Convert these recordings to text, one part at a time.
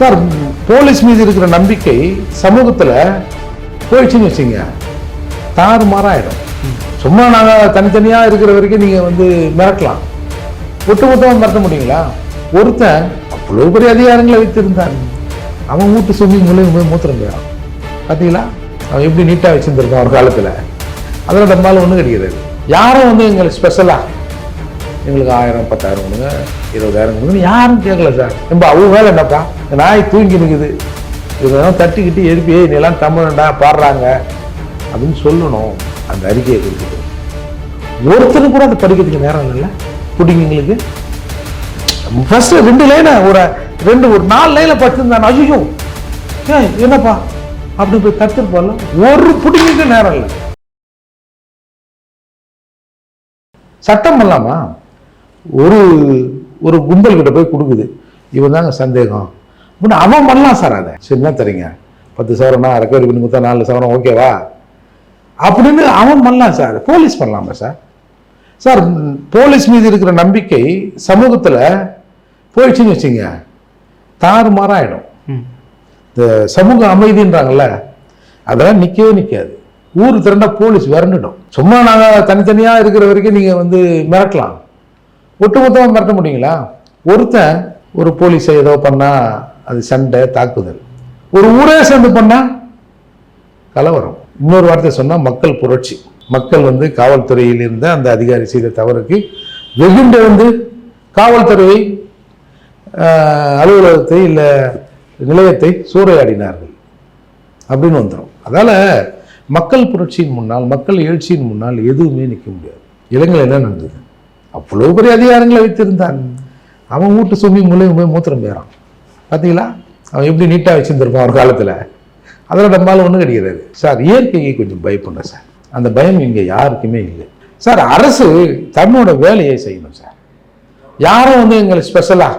Sir police மீது இருக்கிற நம்பிக்கை சமூகத்தில் போயிடுச்சுன்னு வச்சுங்க தாறுமாறாயிடும் சும்மா நாங்கள் தனித்தனியாக இருக்கிற வரைக்கும் நீங்கள் வந்து மிரட்டலாம். ஒட்டு மொத்தமாக மிரட்ட முடியுங்களா? ஒருத்தன் அவ்வளோ பெரிய அதிகாரங்களை வைத்திருந்தான் அவன் வீட்டு சொல்லி மூலையும் போய் மூத்திரம் பார்த்தீங்களா அவன் எப்படி நீட்டாக வச்சுருந்துருக்கான் ஒரு காலத்தில். அதில் நம்மளால் ஒன்றும் கிடையாது. யாரும் வந்து எங்களுக்கு ஸ்பெஷலாக எங்களுக்கு ஆயிரம் பத்தாயிரம் கொடுங்க இருபதாயிரம் கொடுங்க யாரும் கேட்கல சார். நம்ம அவங்க வேலை என்னப்பா? இந்த நாய் தூங்கி நிற்குது இதெல்லாம் தட்டிக்கிட்டு எழுப்பி "ஏய், எல்லாம் தமிழண்டா பாடுறாங்க. அப்படின்னு சொல்லணும். அந்த அறிக்கையை கொடுக்குது ஒருத்தர் கூட அதை படிக்கிறதுக்கு நேரம் இல்லை பிடிங்கிங்களுக்கு ஃபர்ஸ்ட் ரெண்டு லைனை ஒரு ரெண்டு ஒரு நாலு லைனில் படிச்சிருந்தான். ஐயோ ஏய் என்னப்பா? அப்படி போய் தடுத்துருப்பால ஒரு பிடிங்கிக்கு நேரம் இல்லை. சட்டம் பண்ணலாமா? ஒரு ஒரு கும்பல் கிட்ட போய் கொடுக்குது. இவன் தாங்க சந்தேகம். அப்படின்னு அவன் பண்ணலாம் சார் அதை. சரி என்ன தரீங்க பத்து சவரம்னா ரெக்கவரி பண்ணி கொடுத்தா நாலு சவரம் ஓகேவா அப்படின்னு அவன் பண்ணலாம் சார். போலீஸ் பண்ணலாமா சார்? சார் போலீஸ் மீது இருக்கிற நம்பிக்கை சமூகத்தில் போயிடுச்சுன்னு வச்சுங்க. தாறுமாறாயிடும் இந்த சமூக அமைதின்றாங்கல்ல அதெல்லாம் நிற்கவே நிற்காது ஊர் திரண்டா போலீஸ் விரண்டுடும். சும்மா நாங்கள் தனித்தனியாக இருக்கிற வரைக்கும் நீங்கள் வந்து மிரட்டலாம். ஒட்டுமொத்தமாக மிரட்ட முடியுங்களா? ஒருத்தன் ஒரு போலீஸை ஏதோ பண்ணால் அது சண்டை தாக்குதல். ஒரு ஊரே சேர்ந்து பண்ணால் கலவரம். இன்னொரு வார்த்தை சொன்னால் மக்கள் புரட்சி. மக்கள் வந்து காவல்துறையில் இருந்த அந்த அதிகாரி செய்த தவறுக்கு வெகுண்ட வந்து காவல்துறையை அலுவலகத்தை இல்லை நிலையத்தை சூறையாடினார்கள். அப்படின்னு வந்துடும் அதால் மக்கள் புரட்சியின் முன்னால் மக்கள் எழுச்சியின் முன்னால் எதுவுமே நிற்க முடியாது. இளைஞர் என்ன நடந்தது அவ்வளோ பெரிய அதிகாரங்களை வைத்திருந்தான். அவன் வீட்டு சுமி மூலையும் போய் மூத்திரம் போயிறான் பார்த்தீங்களா அவன் எப்படி நீட்டாக வச்சுருந்துருப்பான் ஒரு காலத்தில்? அதில் நம்மளால் ஒன்றும் கிடையாது. சார் இயற்கையை கொஞ்சம் பயப்படணும் சார். அந்த பயம் இங்கே யாருக்குமே இல்லை. சார் அரசு தன்னோட வேலையை செய்யணும் சார். யாரும் வந்து எங்களுக்கு ஸ்பெஷலாக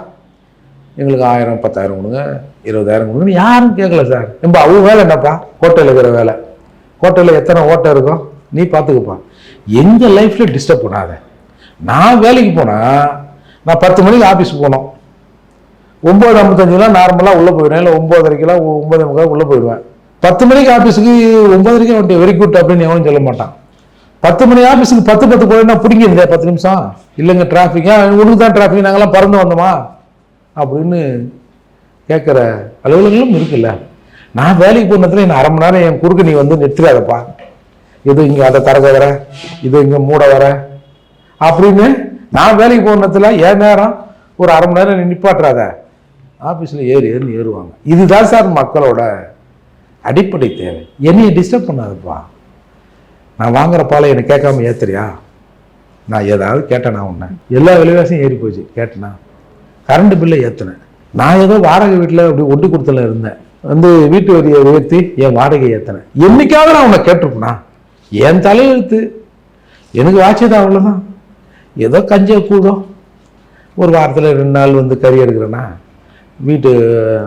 எங்களுக்கு ஆயிரம் பத்தாயிரம் கொடுங்க இருபதாயிரம் கொடுங்க யாரும் கேட்கல சார். நம்ம அவங்க வேலை என்னப்பா? ஹோட்டலில் இருக்கிற வேலை. ஹோட்டலில் எத்தனை ஓட்டை இருக்கும்? நீ பார்த்துக்கப்பா. எங்கள் லைஃப்பில் டிஸ்டர்ப் பண்ணாத. நான் வேலைக்கு போனால் நான் பத்து மணிக்கு ஆஃபீஸ் போனோம் ஒம்பது ஐம்பத்தஞ்சுலாம் நார்மலாக உள்ளே போயிடுவேன். இல்லை ஒம்பதரைக்கெல்லாம் ஒம்பது முக்கால் உள்ளே போயிடுவேன். பத்து மணிக்கு ஆஃபீஸுக்கு ஒம்பதரைக்கு வந்துட்டு வெரி குட் அப்படின்னு எவனும் சொல்ல மாட்டான். பத்து மணி ஆஃபீஸுக்கு பத்து பத்து போயினா பிடிங்கிருந்தே பத்து நிமிஷம். இல்லைங்க டிராஃபிக்கா உனக்கு தான் டிராஃபிக் நாங்களாம் பறந்து வந்தோமா அப்படின்னு கேட்குற அலுவலகங்களும் இருக்குல்ல. நான் வேலைக்கு போனதுல என்ன அரை மணி நேரம் என் குறுக்கு நீ வந்து நிறுத்திடாதப்பா இது இங்கே அதை தரக வர இது இங்கே மூட வர அப்படின்னு நான் வேலைக்கு போனதுல ஏன் நேரம் ஒரு அரை மணி நேரம் நிப்பாட்டுறாத. ஆஃபீஸில் ஏறி ஏறுன்னு ஏறுவாங்க. இதுதான் சார் மக்களோட அடிப்படை தேவை. என்னையை டிஸ்டர்ப் பண்ணாதப்பா. நான் வாங்குற பாலை எனக்கு கேட்காம ஏத்துறியா? நான் ஏதாவது கேட்டேனா உன்ன? எல்லா விலைவாசியும் ஏறி போச்சு. கேட்டேனா? கரண்ட் பில்லை ஏற்றினேன் நான் ஏதோ வாடகை வீட்டில் அப்படி ஒட்டி கொடுத்துல இருந்தேன். வந்து வீட்டு வரியை உயர்த்தி என் வாடகை ஏற்றினேன் என்னைக்காவது நான் உன்னை கேட்டிருப்பேனா? என் தலையெழுத்து. எனக்கு வாட்சியது அவ்வளோதான் ஏதோ கஞ்சியை கூடும் ஒரு வாரத்தில் ரெண்டு நாள் வந்து கறி எடுக்கிறேன்னா வீட்டு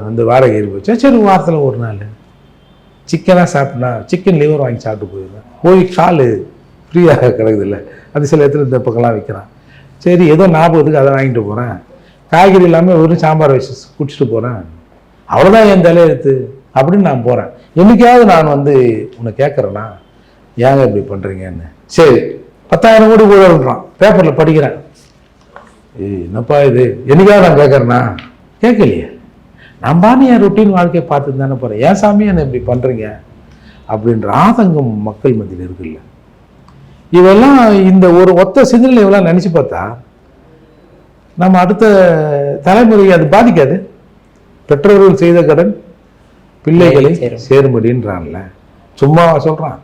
வந்து வாடகை ஏறி போச்சா சரி வாரத்தில் ஒரு நாள். சிக்கனாக சாப்பிட்னா சிக்கன் லிவர் வாங்கி சாப்பிட்டு போயிடுவேன். போய் கால் ஃப்ரீயாக கிடக்குது இல்லை அது சில இடத்துல இந்த பக்கம்லாம் விற்கிறான் சரி ஏதோ ஞாபகத்துக்கு அதை வாங்கிட்டு போகிறேன் காய்கறி இல்லாமல் வெறும் சாம்பார் வச்சு குடிச்சிட்டு போகிறேன் அவ்வளோதான் என் தலையெழுத்து அப்படின்னு நான் போகிறேன் என்னைக்காவது நான் வந்து உன்னை கேட்குறேன்னா ஏங்க இப்படி பண்ணுறீங்கன்னு சரி பத்தாயிரம் கோடி ஊழல்றான் பேப்பரில் படிக்கிறேன். ஏய் என்னப்பா இது? என்னைக்காவது நான் கேட்குறேன்னா கேட்கலையே. நான் பானி என் ரொட்டீன் வாழ்க்கையை பார்த்துட்டு தானே போகிறேன் ஏன் சாமி என்ன இப்படி பண்ணுறீங்க அப்படின்ற ஆதங்கம் மக்கள் மத்தியில் இருக்குல்ல. இதெல்லாம் இந்த ஒரு ஒத்த சிந்தனை இவெல்லாம் நினச்சி பார்த்தா நம்ம அடுத்த தலைமுறையை அது பாதிக்காது. பெற்றோர்கள் செய்த கடன் பிள்ளைகளை சேரும். சேரும்படின்றான்ல. சும்மா சொல்கிறான்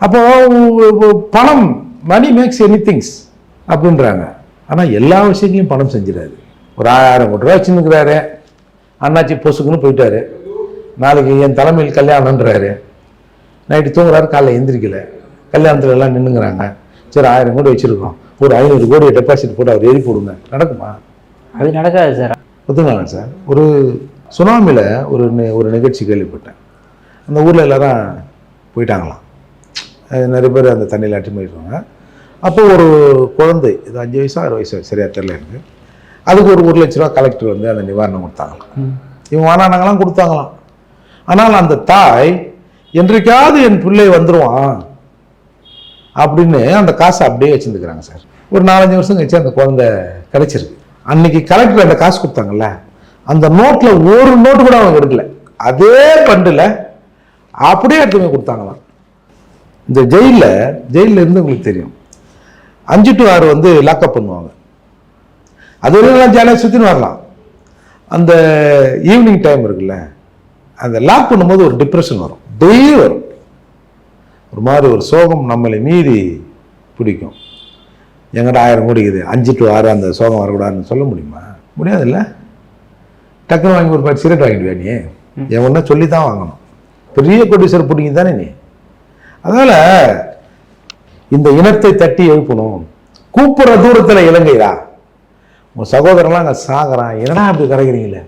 அப்போ உ- உ- பணம் மணி மேக்ஸ் எனி திங்ஸ் அப்படின்றாங்க. ஆனால் எல்லா விஷயங்களையும் பணம் செஞ்சிடாது ஒரு ஆயிரம் கோடி ரூபா வச்சுருக்கிறாரு அண்ணாச்சி பொசுக்குன்னு போயிட்டாரு. நாளைக்கு என் தலைமையில் கல்யாணம்ன்றாரு. நைட்டு தூங்குறாரு காலைல எந்திரிக்கல. கல்யாணத்துல எல்லாம் நின்னுங்கிறாங்க. சரி ஆயிரம் கோடி வச்சிருக்கோம். ஒரு ஐநூறு கோடி டெபாசிட் போட்டு அவர் எழுதி போடுங்க. நடக்குமா? அது நடக்காது சார். ஒத்துங்களா சார். ஒரு சுனாமியில் ஒரு ஒரு நிகழ்ச்சி கேள்விப்பட்டேன். அந்த ஊரில் எல்லாரும் போயிட்டாங்களாம். நிறைய பேர் அந்த தண்ணியில் அட்டி போயிடுவாங்க அப்போ ஒரு குழந்தை இது அஞ்சு வயசா ஆறு வயசு சரியா தெரியல எனக்கு. அதுக்கு ஒரு ஒரு லட்ச ரூபா கலெக்டர் வந்து அந்த நிவாரணம் கொடுத்தாங்களாம் இவன் வானானங்களாம் கொடுத்தாங்களாம். ஆனால் அந்த தாய் என்றைக்காவது என் பிள்ளை வந்துருவான் அப்படின்னு அந்த காசை அப்படியே வச்சுருந்துக்கிறாங்க சார். ஒரு நாலஞ்சு வருஷம் கழிச்சு அந்த குழந்தை கிடைச்சிருக்கு. அன்னைக்கு கலெக்டர் அந்த காசு கொடுத்தாங்கல்ல அந்த நோட்டில் ஒரு நோட்டு கூட அவங்க எடுக்கல. அதே பண்டில் அப்படியே எடுத்து போய் கொடுத்தாங்களாம். இந்த ஜெயிலில் ஜெயிலில் இருந்து உங்களுக்கு தெரியும். அஞ்சு டு ஆறு வந்து லாக்அப் பண்ணுவாங்க. அது வரைக்கும் ஜாலியாக சுற்றின்னு வரலாம். அந்த ஈவினிங் டைம் இருக்குல்ல அந்த லாக் பண்ணும்போது ஒரு டிப்ரெஷன் வரும். டெய்லி வரும். ஒரு மாதிரி ஒரு சோகம் நம்மளை மீறி பிடிக்கும். எங்கிட்ட ஆயிரம் கோடிக்குது அஞ்சு டு ஆறு அந்த சோகம் வரக்கூடாதுன்னு சொல்ல முடியுமா? முடியாதுல்ல. டக்குன்னு வாங்கி ஒரு பாட்டு சிகரெட் வாங்கிடுவியா நீ? என் ஒன்றா சொல்லி தான் வாங்கணும். பெரிய கொடிசர் பிடிங்க தானே நீ? அதனால் இந்த இனத்தை தட்டி எழுப்பணும். கூப்பிட்ற தூரத்தில் இலங்கைடா. உன் சகோதரன்லாம் அங்கே சாகுறான். என்னடா அப்படி கரைக்கிறீங்களே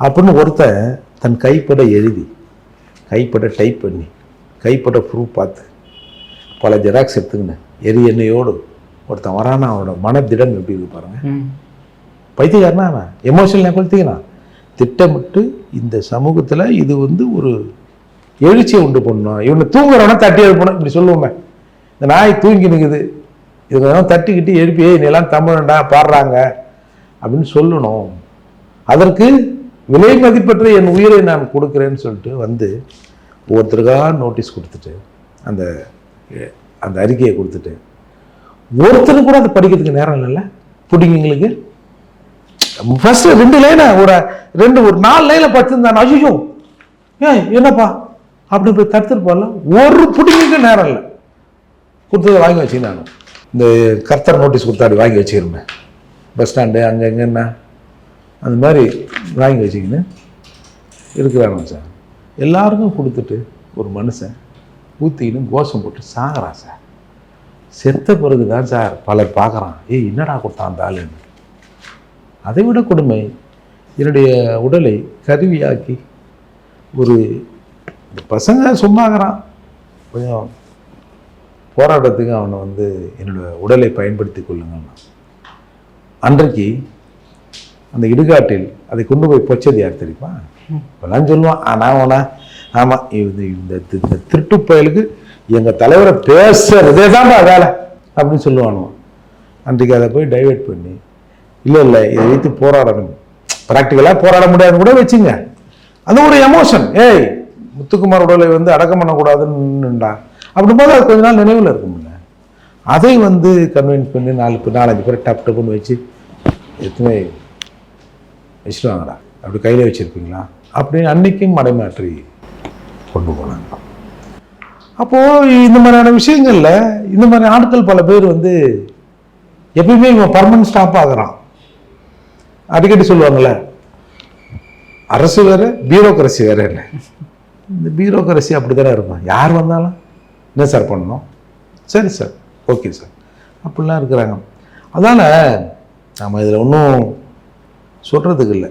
அப்படின்னு ஒருத்தன் தன் கைப்பட எழுதி கைப்பட டைப் பண்ணி கைப்பட ப்ரூஃப் பார்த்து பல ஜெராக்ஸ் எடுத்துக்கினேன் எரி எண்ணெயோடு ஒருத்தன் வரானா அவனோட மனதிடம் எப்படி இருக்கு பாருங்க. ம். பைத்தியக்காரனா அவன்? எமோஷனல் கொளுத்திக்கிறான். திட்டமிட்டு இந்த சமூகத்தில் இது வந்து ஒரு எழுச்சியை உண்டு பண்ணணும் இவனை தூங்குறவனா தட்டி எழுப்பணும். இப்படி சொல்லுவோமே. இந்த நாய் தூங்கி நிற்குது இதெல்லாம் தட்டிக்கிட்டு எழுப்பி "ஏய், நீ எல்லாம் தமிழண்டா பாடுறாங்க. அப்படின்னு சொல்லணும். அதற்கு விலை மதிப்பற்ற என் உயிரை நான் கொடுக்குறேன்னு சொல்லிட்டு வந்து ஒவ்வொருத்தருக்காக நோட்டீஸ் கொடுத்துட்டு அந்த அந்த அறிக்கையை கொடுத்துட்டு ஒருத்தர் கூட அதை படிக்கிறதுக்கு நேரம் இல்லைல்ல? பிடிங்கிங்களுக்கு ஃபர்ஸ்ட் ரெண்டு லைனை ஒரு ரெண்டு ஒரு நாலு லைனில் படிச்சிருந்தான். ஐயோ ஏன் என்னப்பா? அப்படி போய் தடுத்துருப்பால ஒரு பிடிங்கிக்கு நேரம் இல்லை. கொடுத்ததை வாங்கி வச்சு நான் இந்த கர்த்தர் நோட்டீஸ் கொடுத்தாடி வாங்கி வச்சுக்கிறேன் பஸ் ஸ்டாண்டு அங்கே எங்கன்னா அந்த மாதிரி வாங்கி வச்சுக்கின்னு இருக்கிறானு சார். எல்லாருக்கும் கொடுத்துட்டு ஒரு மனுஷன் ஊற்றிக்கின்னு கோஷம் போட்டு சாகிறான் சார். செத்த பிறகு தான் சார் பலர் பார்க்குறான். ஏய் என்னடா கொடுத்தான் அந்த ஆளுன்னு. அதை விட கொடுமை என்னுடைய உடலை கருவியாக்கி ஒரு இந்த பசங்க சும்மாகிறான் கொஞ்சம் போராட்டத்துக்கு அவனை வந்து என்னோட உடலை பயன்படுத்தி கொள்ளுங்க அன்றைக்கு அந்த இடுகாட்டில் அதை கொண்டு போய் பொச்சது யார் தெரியுமா? இப்பெல்லாம் சொல்லுவான். ஆனால் அவனா ஆமாம் இந்த இந்த திருட்டு பயலுக்கு எங்கள் தலைவரை பேசுறதே தான்டா வேலை அப்படின்னு சொல்லுவானுவான் அன்றைக்கு அதை போய் டைவர்ட் பண்ணி இல்லை இல்லை இதை வைத்து போராடணும். ப்ராக்டிக்கலாக போராட முடியாதுன்னு கூட வச்சுங்க. அது ஒரு எமோஷன் ஏய் முத்துக்குமார் உடலை வந்து அடக்கம் பண்ணக்கூடாதுன்னுடா அப்படிங்கும்போது அது கொஞ்ச நாள் நினைவில் இருக்கும்ல. அதை வந்து கன்வின்ஸ் பண்ணி நாலு நாலஞ்சு பேர் டப் டப்புன்னு வச்சு எத்தனை வச்சுட்டு வாங்கடா அப்படி கையில் வச்சுருப்பீங்களா? அப்படின்னு அன்னைக்கும் மடைமாற்றி கொண்டு போனாங்க. அப்போது இந்த மாதிரியான விஷயங்களில் இந்த மாதிரி ஆட்கள் பல பேர் வந்து எப்பயுமே இவன் பர்மனன்ட் ஸ்டாப் ஆகுறான் அடிக்கடி சொல்லுவாங்கள்ல அரசு வேற பியூரோக்ரஸி வேற என்ன இந்த பியூரோக்ரஸி அப்படி தானே இருக்கும். யார் வந்தாலும் என்ன சார் பண்ணணும்? சரி சார் ஓகே சார். அப்படிலாம் இருக்கிறாங்க. அதனால் நம்ம இதில் ஒன்றும் சொல்கிறதுக்கு இல்லை.